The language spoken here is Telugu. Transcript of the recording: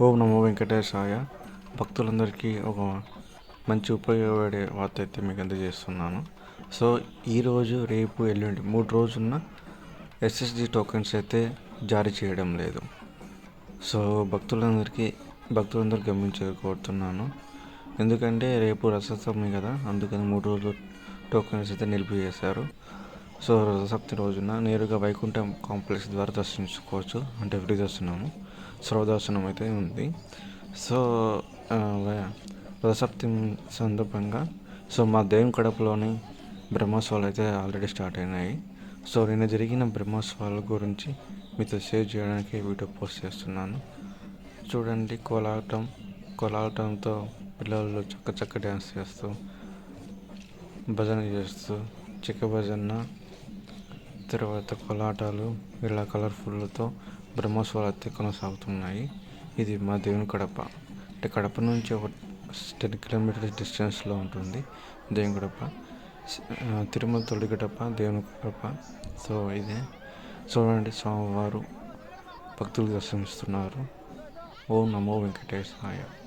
ఓం నమో వెంకటేశాయ. భక్తులందరికీ ఒక మంచి ఉపయోగపడే వార్త అయితే మీకు అందజేస్తున్నాను. సో ఈరోజు రేపు ఎల్లుండి మూడు రోజున్న ఎస్ఎస్డి టోకెన్స్ అయితే జారీ చేయడం లేదు. సో భక్తులందరికీ భక్తులందరూ గమనించ కోరుతున్నాను ఎందుకంటే రేపు రథసప్తమి కదా అందుకని మూడు రోజులు టోకెన్స్ అయితే నిలిపివేశారు. సో రథసప్తమి రోజున నేరుగా వైకుంఠం కాంప్లెక్స్ ద్వారా దర్శించుకోవచ్చు. అంటే ఫ్రీ దర్శనము సర్వదర్శనం అయితే ఉంది. సో ఆ, రథసప్తమి సందర్భంగా సో మా దేవుని కడపలోని బ్రహ్మోత్సవాలు అయితే ఆల్రెడీ స్టార్ట్ అయినాయి. సో నిన్న జరిగిన బ్రహ్మోత్సవాల గురించి మీతో షేర్ చేయడానికి వీడియో పోస్ట్ చేస్తున్నాను. చూడండి కోలాటం కోలాటంతో పిల్లలు చక్క చక్క డ్యాన్స్ చేస్తూ భజన చేస్తూ చిక్క భజన తర్వాత కోలాటాలు ఇలా కలర్ఫుల్తో బ్రహ్మోత్సవాలు అయితే కొనసాగుతున్నాయి. ఇది మా దేవుని కడప. అంటే కడప నుంచి ఒక టెన్ కిలోమీటర్స్ డిస్టెన్స్లో ఉంటుంది దేవుని కడప. తిరుమల తొలి గడప దేవుని కడప. సో ఇదే. చూడండి స్వామివారు భక్తులు దర్శనమిస్తున్నారు. ఓం నమో వెంకటేశాయ.